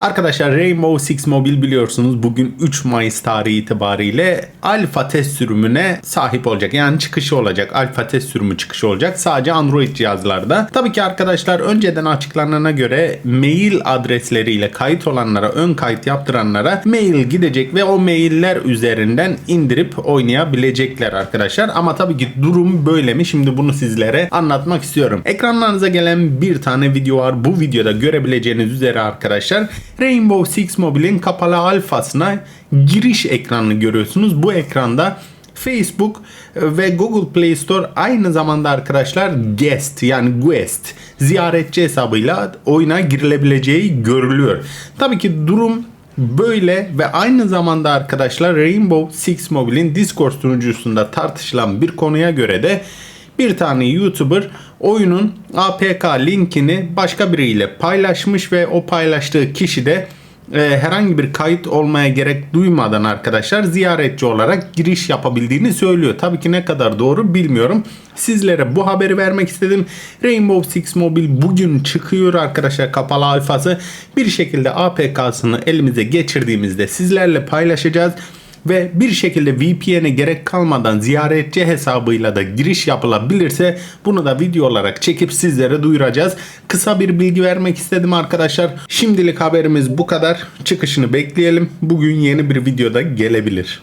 Arkadaşlar Rainbow Six Mobile biliyorsunuz bugün 3 Mayıs tarihi itibariyle alfa test sürümüne sahip olacak. Yani çıkışı olacak. Alfa test sürümü çıkışı olacak. Sadece Android cihazlarda. Tabii ki arkadaşlar önceden açıklanana göre mail adresleriyle kayıt olanlara, ön kayıt yaptıranlara mail gidecek ve o mailler üzerinden indirip oynayabilecekler arkadaşlar. Ama tabii ki durum böyle mi? Şimdi bunu sizlere anlatmak istiyorum. Ekranlarınıza gelen bir tane video var. Bu videoda görebileceğiniz üzere arkadaşlar Rainbow Six Mobile'in kapalı alfasına giriş ekranını görüyorsunuz. Bu ekranda Facebook ve Google Play Store aynı zamanda arkadaşlar guest yani guest ziyaretçi hesabıyla oyuna girilebileceği görülüyor. Tabii ki durum Böyle ve aynı zamanda arkadaşlar Rainbow Six Mobile'in Discord sunucusunda tartışılan bir konuya göre de bir tane YouTuber oyunun APK linkini başka biriyle paylaşmış ve o paylaştığı kişi de e, herhangi bir kayıt olmaya gerek duymadan arkadaşlar ziyaretçi olarak giriş yapabildiğini söylüyor. Tabii ki ne kadar doğru bilmiyorum. Sizlere bu haberi vermek istedim. Rainbow Six Mobile bugün çıkıyor arkadaşlar kapalı alfası. Bir şekilde APK'sını elimize geçirdiğimizde sizlerle paylaşacağız ve bir şekilde VPN'e gerek kalmadan ziyaretçi hesabıyla da giriş yapılabilirse bunu da video olarak çekip sizlere duyuracağız. Kısa bir bilgi vermek istedim arkadaşlar. Şimdilik haberimiz bu kadar. Çıkışını bekleyelim. Bugün yeni bir videoda gelebilir.